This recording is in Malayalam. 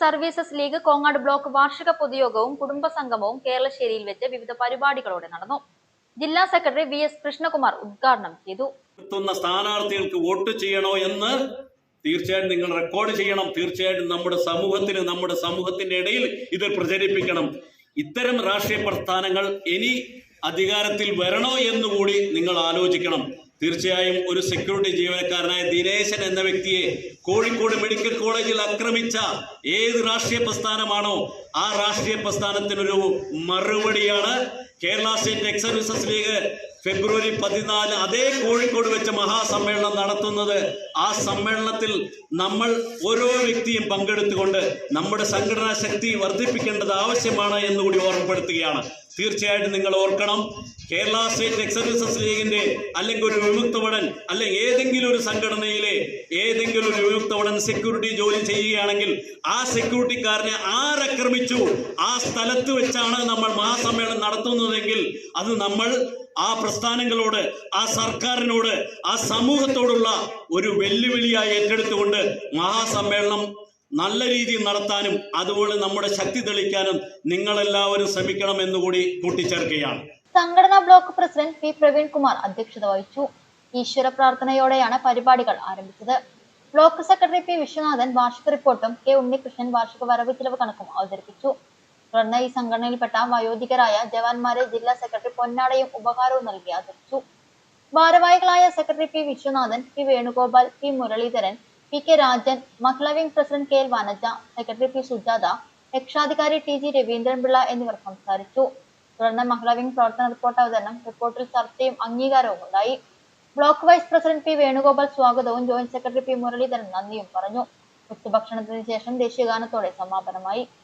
സർവീസസ് ലീഗ് കോങ്ങാട് ബ്ലോക്ക് വാർഷിക പൊതുയോഗവും കുടുംബസംഗമവും കേരളശ്ശേരിയിൽ വെച്ച് വിവിധ പരിപാടികളോടെ നടന്നു. ജില്ലാ സെക്രട്ടറി വി എസ് കൃഷ്ണകുമാർ ഉദ്ഘാടനം ചെയ്തു. സ്ഥാനാർത്ഥികൾക്ക് വോട്ട് ചെയ്യണോ എന്ന് തീർച്ചയായിട്ടും നിങ്ങൾ റെക്കോർഡ് ചെയ്യണം. തീർച്ചയായിട്ടും നമ്മുടെ സമൂഹത്തിന് നമ്മുടെ സമൂഹത്തിന്റെ ഇടയിൽ ഇത് പ്രചരിപ്പിക്കണം. ഇത്തരം രാഷ്ട്രീയ പ്രസ്ഥാനങ്ങൾ ഇനി അധികാരത്തിൽ വരണോ എന്ന് കൂടി നിങ്ങൾ ആലോചിക്കണം. തീർച്ചയായും ഒരു സെക്യൂരിറ്റി ജീവനക്കാരനായ ദിനേശൻ എന്ന വ്യക്തിയെ കോഴിക്കോട് മെഡിക്കൽ കോളേജിൽ ആക്രമിച്ച ഏത് രാഷ്ട്രീയ പ്രസ്ഥാനമാണോ ആ രാഷ്ട്രീയ പ്രസ്ഥാനത്തിനൊരു മറുപടിയാണ് Kerala state ex services league ഫെബ്രുവരി പതിനാല് അതേ കോഴിക്കോട് വെച്ച് മഹാസമ്മേളനം നടത്തുന്നത്. ആ സമ്മേളനത്തിൽ നമ്മൾ ഓരോ വ്യക്തിയും പങ്കെടുത്തുകൊണ്ട് നമ്മുടെ സംഘടനാ ശക്തി വർദ്ധിപ്പിക്കേണ്ടത് ആവശ്യമാണ് എന്നുകൂടി ഓർമ്മപ്പെടുത്തുകയാണ്. തീർച്ചയായിട്ടും നിങ്ങൾ ഓർക്കണം കേരള സ്റ്റേറ്റ് എക്സ് സർവീസസ് ലീഗിന്റെ അല്ലെങ്കിൽ ഒരു വിമുക്തവടൻ അല്ലെങ്കിൽ ഏതെങ്കിലും ഒരു സംഘടനയിലെ ഏതെങ്കിലും വിമുക്തവടൻ സെക്യൂരിറ്റി ജോലി ചെയ്യുകയാണെങ്കിൽ ആ സെക്യൂരിറ്റിക്കാരനെ ആരക്രമിച്ചു? ആ സ്ഥലത്ത് വെച്ചാണ് നമ്മൾ മഹാസമ്മേളനം നടത്തുന്നതെങ്കിൽ അത് നമ്മൾ ആ പ്രസ്ഥാനങ്ങളോട് ആ സർക്കാരിനോട് ആ സമൂഹത്തോടുള്ള ഒരു വെല്ലുവിളിയായി ഏറ്റെടുത്തുകൊണ്ട് മഹാസമ്മേളനം നല്ല രീതിയിൽ നടത്താനും അതുപോലെ നമ്മുടെ ശക്തി തെളിയിക്കാനും നിങ്ങളെല്ലാവരും ശ്രമിക്കണം എന്നുകൂടി കൂട്ടിച്ചേർക്കുകയാണ്. സംഘടനാ block president P Praveen Kumar അധ്യക്ഷത വഹിച്ചു. ഈശ്വര പ്രാർത്ഥനയോടെയാണ് പരിപാടികൾ ആരംഭിച്ചത്. ബ്ലോക്ക് സെക്രട്ടറി പി വിശ്വനാഥൻ വാർഷിക റിപ്പോർട്ടും കെ ഉണ്ണികൃഷ്ണൻ വാർഷിക വരവ് ചിലവ് കണക്കും അവതരിപ്പിച്ചു. തുടർന്ന് ഈ സംഘടനയിൽപ്പെട്ട വയോധികരായ ജവാന്മാരെ ജില്ലാ സെക്രട്ടറി പൊന്നാടയും ഉപഹാരവും നൽകി ആദരിച്ചു. ഭാരവാഹികളായ secretary P Viswanathan P Venugopal P Muralidharan P K Rajan മഹിളാ wing president K L Vanaja secretary P Sujatha രക്ഷാധികാരി ടി ജി രവീന്ദ്രൻപിള്ള എന്നിവർ സംസാരിച്ചു. തുടർന്ന് മഹിളാ വിംഗ് പ്രവർത്തന റിപ്പോർട്ട് അവതരണം റിപ്പോർട്ടിൽ ചർച്ചയും അംഗീകാരവും ഉണ്ടായി block vice president P Venugopal സ്വാഗതവും ജോയിന്റ് സെക്രട്ടറി പി മുരളീധരൻ നന്ദിയും പറഞ്ഞു. ഉച്ചഭക്ഷണത്തിന് ശേഷം ദേശീയഗാനത്തോടെ സമാപനമായി.